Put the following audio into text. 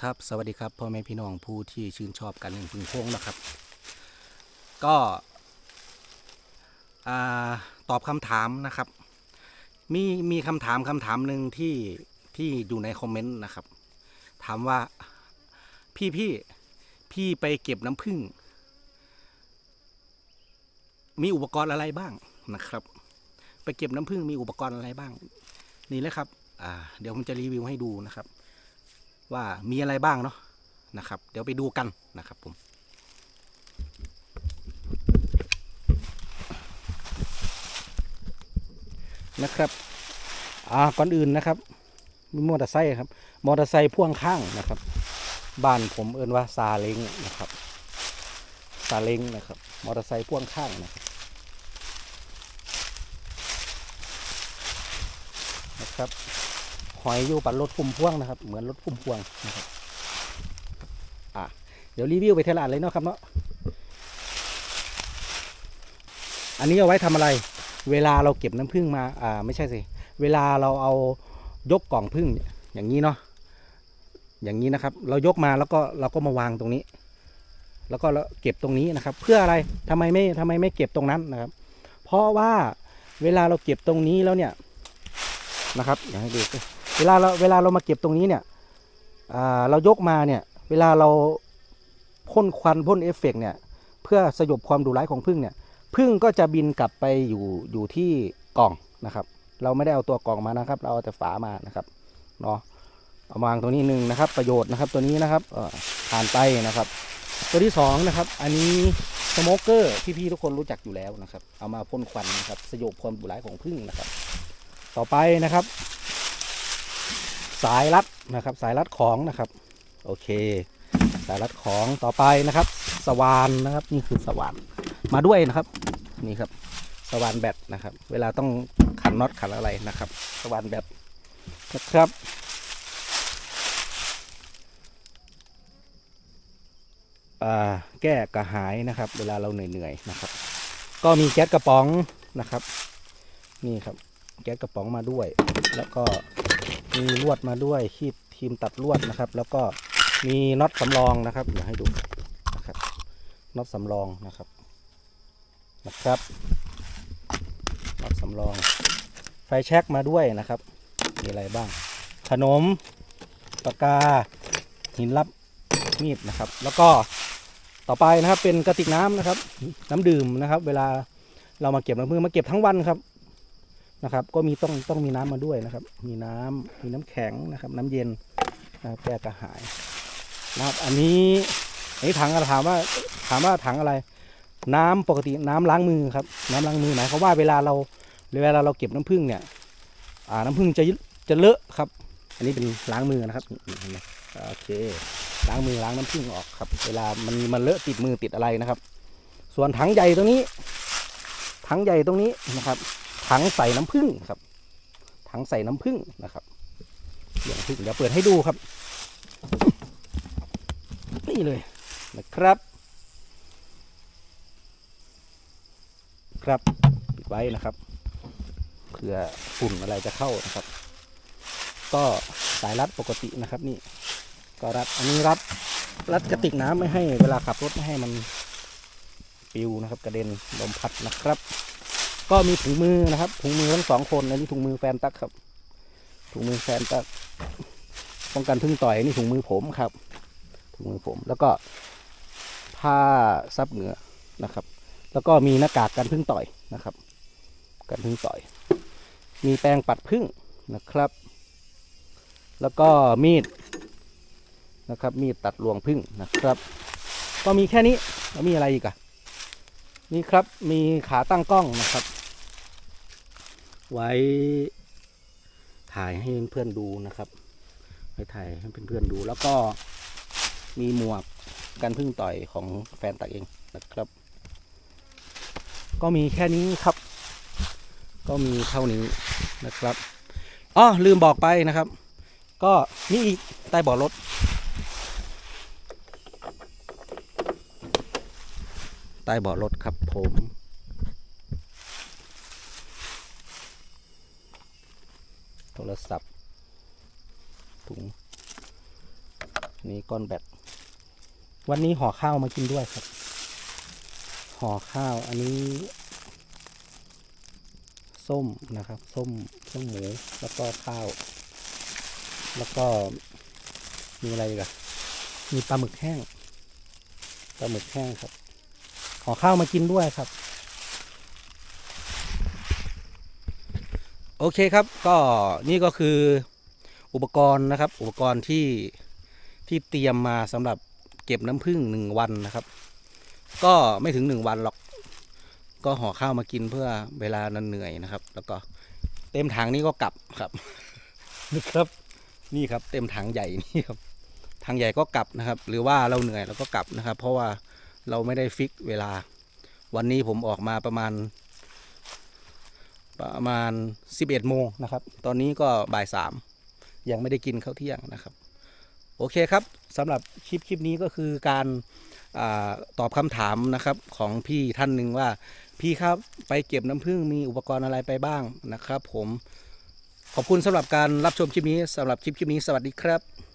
ครับสวัสดีครับพ่อแม่พี่น้องผู้ที่ชื่นชอบการเลี้ยงพึ่งโพงนะครับ ก็ตอบคำถามนะครับ มีมีคำถามคำถามหนึ่งที่ที่อยู่ในคอมเมนต์นะครับ ถามว่าพี่พี่พี่ไปเก็บน้ำผึ้งมีอุปกรณ์อะไรบ้างนะครับ ไปเก็บน้ำผึ้งมีอุปกรณ์อะไรบ้าง นี่เลยครับอ่าเดี๋ยวผมจะรีวิวให้ดูนะครับ ว่ามีอะไรบ้างเนาะนะครับ เดี๋ยวไปดูกันนะครับผมนะครับอ่าก่อนอื่นนะครับ มีมอเตอร์ไซค์ครับ มอเตอร์ไซค์พ่วงข้างนะครับ บ้านผมเอินว่าซาเล้งนะครับซาเล้งนะครับ มอเตอร์ไซค์พ่วงข้างนะครับนะครับ อยอยู่ปัดรถพุ่มพวงนะครับ เหมือนรถพุ่มพวงนะครับอะเดี๋ยวรีวิวไปเทละอันเลยเนาะครับเนาะอันนี้เอาไว้ทำอะไร เวลาเราเก็บน้ำผึ้งมาอ่าไม่ใช่สิเวลาเราเอายกกล่องผึ้งอย่างนี้เนาะอย่างนี้นะครับ เรายกมาแล้วก็เราก็มาวางตรงนี้ แล้วก็เราเก็บตรงนี้นะครับ เพื่ออะไรทำไมไม่ทำไมไม่เก็บตรงนั้นนะครับ เพราะว่าเวลาเราเก็บตรงนี้แล้วเนี่ยนะครับอยากให้ดูสิ เวลาเราเวลาเรามาเก็บตรงนี้เนี่ยเรายกมาเนี่ยเวลาเราพ่นควันพ่นเอฟเฟกต์เนี่ยเพื่อสยบความดุร้ายของผึ้งเนี่ยผึ้งก็จะบินกลับไปอยู่อยู่ที่กล่องนะครับ เราไม่ได้เอาตัวกล่องมานะครับ เราเอาแต่ฝามานะครับเนาะเอามาวางตรงนี้หนึ่งนะครับ ประโยชน์นะครับตัวนี้นะครับผ่านไปนะครับ ตัวที่สองนะครับอันนี้สโมเกอร์พี่ๆทุกคนรู้จักอยู่แล้วนะครับ เอามาพ่นควันนะครับสยบความดุร้ายของผึ้งนะครับ ต่อไปนะครับ สายรัดนะครับ สายรัดของนะครับ โอเค สายรัดของต่อไปนะครับ สว่านนะครับ นี่คือสว่านมาด้วยนะครับนี่ครับ สว่านแบตนะครับ เวลาต้องขันน็อตขันอะไรนะครับ สว่านแบตนะครับแก้กระหายนะครับ เวลาเราเหนื่อยๆนะครับ ก็มีแก๊สกระป๋องนะครับ นี่ครับ แก๊สกระป๋องมาด้วย แล้วก็ มีลวดมาด้วยคีบทีมตัดลวดนะครับ แล้วก็มีน็อตสำรองนะครับเดี๋ยวให้ดูนะครับน็อตสำรองนะครับนะครับน็อตสำรอง ไฟแช็กมาด้วยนะครับ มีอะไรบ้าง ขนมปากกาหินรับมีดนะครับ แล้วก็ต่อไปนะครับเป็นกระติกน้ำนะครับ น้ำดื่มนะครับ เวลาเรามาเก็บน้ำผึ้งมาเก็บทั้งวันครับ นะครับ ก็มีต้องต้องมีน้ำมาด้วยนะครับ มีน้ำมีน้ำแข็งนะครับ น้ำเย็นนะครับแก้กระหายนะครับอันนี้อันนี้ถังถามว่าถามว่าถังอะไร น้ำปกติน้ำล้างมือครับ น้ำล้างมือหมายความว่าเวลาเราเวลาเราเก็บน้ำผึ้งเนี่ยอ่าน้ำผึ้งจะจะเลอะครับ อันนี้เป็นล้างมือนะครับโอเคล้างมือล้างน้ำผึ้งออกครับ เวลามันมันเลอะติดมือติดอะไรนะครับ ส่วนถังใหญ่ตรงนี้ ถังใหญ่ตรงนี้นะครับ ถังใส่น้ำผึ้งครับ ถังใส่น้ำผึ้งนะครับเสียงผึ้งเดี๋ยวเปิดให้ดูครับ นี่เลยนะครับ ครับปิดไว้นะครับเผื่อฝุ่นอะไรจะเข้านะครับ ก็สายรัดปกตินะครับ นี่ ก็รัดอันนี้รัดรัดกระติกน้ำไม่ให้เวลาขับรถไม่ให้มันปิวนะครับ กระเด็นลมพัดนะครับ ก็มีถุงมือนะครับ ถุงมือทั้งสองคนอันนี้ถุงมือแฟนตักครับ ถุงมือแฟนตักป้องกันพึ่งต่อยนี่ถุงมือผมครับ ถุงมือผมแล้วก็ผ้าซับเหงื่อนะครับ แล้วก็มีหน้ากากกันพึ่งต่อยนะครับ กันพึ่งต่อย มีแปรงปัดพึ่งนะครับ แล้วก็มีดนะครับ มีดตัดรวงพึ่งนะครับ ก็มีแค่นี้แล้วมีอะไรอีกอะนี่ครับ มีขาตั้งกล้องนะครับ ไว้ถ่ายให้เพื่อนดูนะครับ ไว้ถ่ายให้เพื่อนๆดู แล้วก็มีหมวกกันพึ่งต่อยของแฟนตักเองนะครับ ก็มีแค่นี้ครับ ก็มีเท่านี้นะครับอ๋อลืมบอกไปนะครับ ก็นี่อีกใต้เบาะรถใต้เบาะรถครับผม โทรศัพท์ ถุง นี่ก้อนแบตวันนี้ห่อข้าวมากินด้วยครับ ห่อข้าวอันนี้ ส้มนะครับ ส้มส้มหมูแล้วก็ข้าว แล้วก็มีอะไรอีกันมีปลาหมึกแห้งปลาหมึกแห้งครับ ห่อข้าวมากินด้วยครับ โอ เคครับก็นี่ก็คืออุปกรณ์นะครับ อุปกรณ์ที่ที่เตรียมมาสำหรับเก็บน้ำผึ้งหนึ่งวันนะครับ ก็ไม่ถึงหนึ่งวันหรอก ก็ห่อข้าวมากินเพื่อเวลานั้นเหนื่อยนะครับ แล้วก็เต็มถังนี้ก็กลับครับนะครับนี่ครับเต็มถังใหญ่นี่ครับถังใหญ่ก็กลับนะครับ หรือว่าเราเหนื่อยเราก็กลับนะครับ เพราะว่าเราไม่ได้ฟิกเวลา วันนี้ผมออกมาประมาณ ประมาณ 11 โมงนะครับ ตอนนี้ก็บ่ายสามยังไม่ได้กินข้าวเที่ยงนะครับ โอเคครับสำหรับคลิปคลิปนี้ก็คือการอาตอบคำถามนะครับของพี่ท่านหนึ่งว่า พี่ครับไปเก็บน้ำผึ้งมีอุปกรณ์อะไรไปบ้างนะครับ ผมขอบคุณสำหรับการรับชมคลิปนี้สำหรับคลิปคลิปนี้สวัสดีครับ